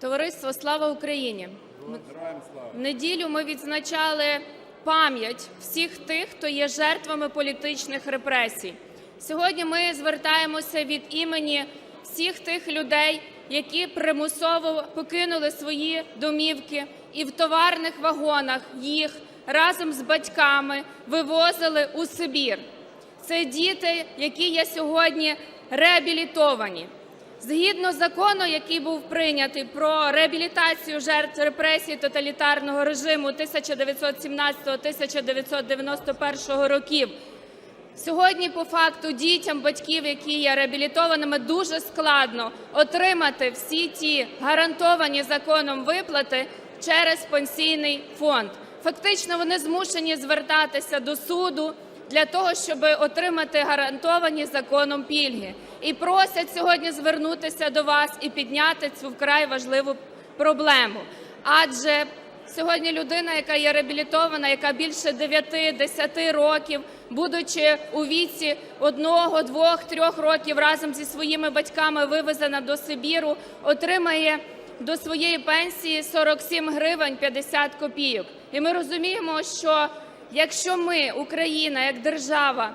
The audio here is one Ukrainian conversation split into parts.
Товариство Слава Україні! В неділю ми відзначали пам'ять всіх тих, хто є жертвами політичних репресій. Сьогодні ми звертаємося від імені всіх тих людей, які примусово покинули свої домівки і в товарних вагонах їх разом з батьками вивозили у Сибір. Це діти, які є сьогодні реабілітовані. Згідно закону, який був прийнятий про реабілітацію жертв репресій тоталітарного режиму 1917-1991 років, сьогодні по факту дітям батьків, які є реабілітованими, дуже складно отримати всі ті гарантовані законом виплати через пенсійний фонд. Фактично вони змушені звертатися до суду для того, щоб отримати гарантовані законом пільги. І просять сьогодні звернутися до вас і підняти цю вкрай важливу проблему. Адже сьогодні людина, яка є реабілітована, яка більше 9-10 років, будучи у віці одного, двох, трьох років разом зі своїми батьками вивезена до Сибіру, отримає до своєї пенсії 47 гривень 50 копійок. І ми розуміємо, що якщо ми, Україна, як держава,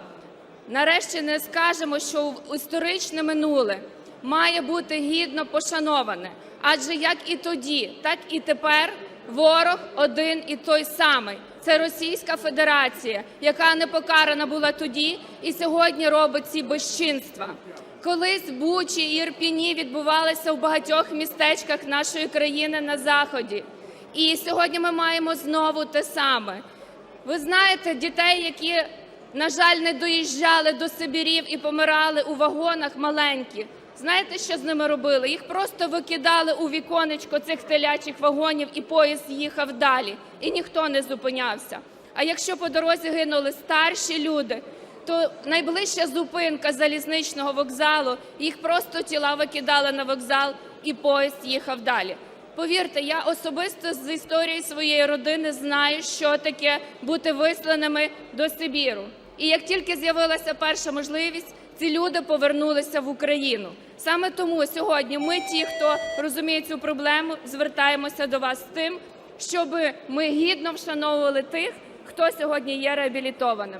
нарешті не скажемо, що історичне минуле має бути гідно пошановане, адже як і тоді, так і тепер ворог один і той самий. Це Російська Федерація, яка не покарана була тоді і сьогодні робить ці безчинства. Колись Бучі і Ірпіні відбувалися в багатьох містечках нашої країни на заході. І сьогодні ми маємо знову те саме. Ви знаєте дітей, які, на жаль, не доїжджали до Сибірів і помирали у вагонах маленькі. Знаєте, що з ними робили? Їх просто викидали у віконечко цих телячих вагонів, і поїзд їхав далі. І ніхто не зупинявся. А якщо по дорозі гинули старші люди, то найближча зупинка залізничного вокзалу, їх просто тіла викидали на вокзал, і поїзд їхав далі. Повірте, я особисто з історії своєї родини знаю, що таке бути висланими до Сибіру. І як тільки з'явилася перша можливість, ці люди повернулися в Україну. Саме тому сьогодні ми, ті, хто розуміє цю проблему, звертаємося до вас з тим, щоб ми гідно вшановували тих, хто сьогодні є реабілітованим.